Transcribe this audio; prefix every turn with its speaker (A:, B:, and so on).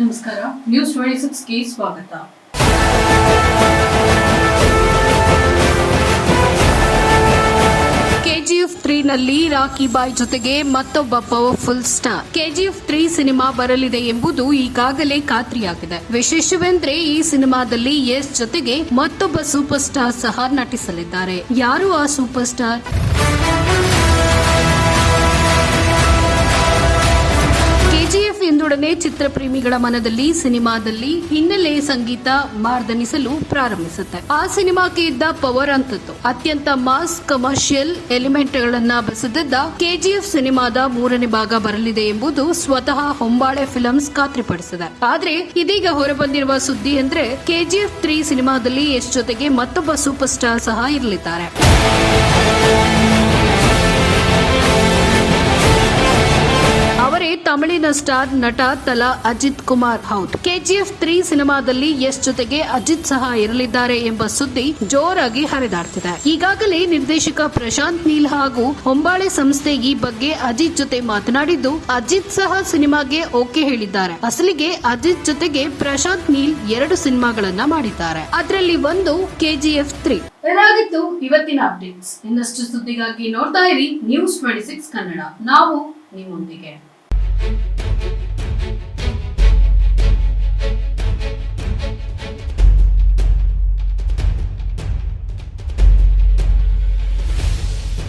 A: ನಮಸ್ಕಾರ. News twenty ಸಿಕ್ಸ್ಗೆ ಸ್ವಾಗತ. ಕೆಜಿಎಫ್ ತ್ರೀ ನಲ್ಲಿ ರಾಕಿ ಬಾಯ್ ಜೊತೆಗೆ ಮತ್ತೊಬ್ಬ ಪವರ್ಫುಲ್ ಸ್ಟಾರ್ ಕೆಜಿಎಫ್ ತ್ರೀ ಸಿನಿಮಾ ಬರಲಿದೆ ಎಂಬುದು ಈಗಾಗಲೇ ಖಾತ್ರಿಯಾಗಿದೆ. ವಿಶೇಷವೆಂದ್ರೆ ಈ ಸಿನಿಮಾದಲ್ಲಿ ಯಶ್ ಜೊತೆಗೆ ಮತ್ತೊಬ್ಬ ಸೂಪರ್ ಸ್ಟಾರ್ ಸಹ ನಟಿಸಲಿದ್ದಾರೆ. ಯಾರು ಆ ಸೂಪರ್ ಸ್ಟಾರ್ ಎಂದೊಡನೆ ಚಿತ್ರಪ್ರೇಮಿಗಳ ಮನದಲ್ಲಿ ಸಿನಿಮಾದಲ್ಲಿ ಹಿನ್ನೆಲೆ ಸಂಗೀತ ಮಾರ್ದನಿಸಲು ಪ್ರಾರಂಭಿಸುತ್ತೆ. ಆ ಸಿನಿಮಾಕ್ಕೆ ಇದ್ದ ಪವರ್ ಅಂತದ್ದು ಅತ್ಯಂತ ಮಾಸ್ ಕಮರ್ಷಿಯಲ್ ಎಲಿಮೆಂಟ್ ಗಳನ್ನ ಬೆಸೆದಿದ್ದ ಕೆಜಿಎಫ್ ಸಿನಿಮಾದ ಮೂರನೇ ಭಾಗ ಬರಲಿದೆ ಎಂಬುದು ಸ್ವತಃ ಹೊಂಬಾಳೆ ಫಿಲಮ್ಸ್ ಖಾತ್ರಿಪಡಿಸಿದೆ. ಆದ್ರೆ ಇದೀಗ ಹೊರಬಂದಿರುವ ಸುದ್ದಿ ಅಂದ್ರೆ ಕೆಜಿಎಫ್ ತ್ರೀ ಸಿನಿಮಾದಲ್ಲಿ ಎಷ್ಟು ಜೊತೆಗೆ ಮತ್ತೊಬ್ಬ ಸೂಪರ್ ಸ್ಟಾರ್ ಸಹ ಇರಲಿದ್ದಾರೆ. ತಮಿಳಿನ ಸ್ಟಾರ್ ನಟ ತಲಾ ಅಜಿತ್ ಕುಮಾರ್ ಹೌದ್. ಕೆಜಿಎಫ್ ತ್ರೀ ಸಿನಿಮಾದಲ್ಲಿ ಯಶ್ ಜೊತೆಗೆ ಅಜಿತ್ ಸಹ ಇರಲಿದ್ದಾರೆ ಎಂಬ ಸುದ್ದಿ ಜೋರಾಗಿ ಹರಿದಾಡ್ತಿದೆ. ಈಗಾಗಲೇ ನಿರ್ದೇಶಕ ಪ್ರಶಾಂತ್ ನೀಲ್ ಹಾಗೂ ಹೊಂಬಾಳೆ ಸಂಸ್ಥೆ ಈ ಬಗ್ಗೆ ಅಜಿತ್ ಜೊತೆ ಮಾತನಾಡಿದ್ದು, ಅಜಿತ್ ಸಹ ಸಿನಿಮಾಗೆ ಓಕೆ ಹೇಳಿದ್ದಾರೆ. ಅಸಲಿಗೆ ಅಜಿತ್ ಜೊತೆಗೆ ಪ್ರಶಾಂತ್ ನೀಲ್ ಎರಡು ಸಿನಿಮಾಗಳನ್ನ ಮಾಡಿದ್ದಾರೆ. ಅದರಲ್ಲಿ ಒಂದು ಕೆಜಿಎಫ್ ತ್ರೀ. ಇದಾಗಿತ್ತು ಇವತ್ತಿನ ಅಪ್ಡೇಟ್ಸ್. ಇನ್ನಷ್ಟು ಸುದ್ದಿಗಾಗಿ ನೋಡ್ತಾ ಇರಿ ನ್ಯೂಸ್ ಟ್ವೆಂಟಿ ಸಿಕ್ಸ್ ಕನ್ನಡ. ನಾವು ನಿಮ್ಮೊಂದಿಗೆ. Thank you.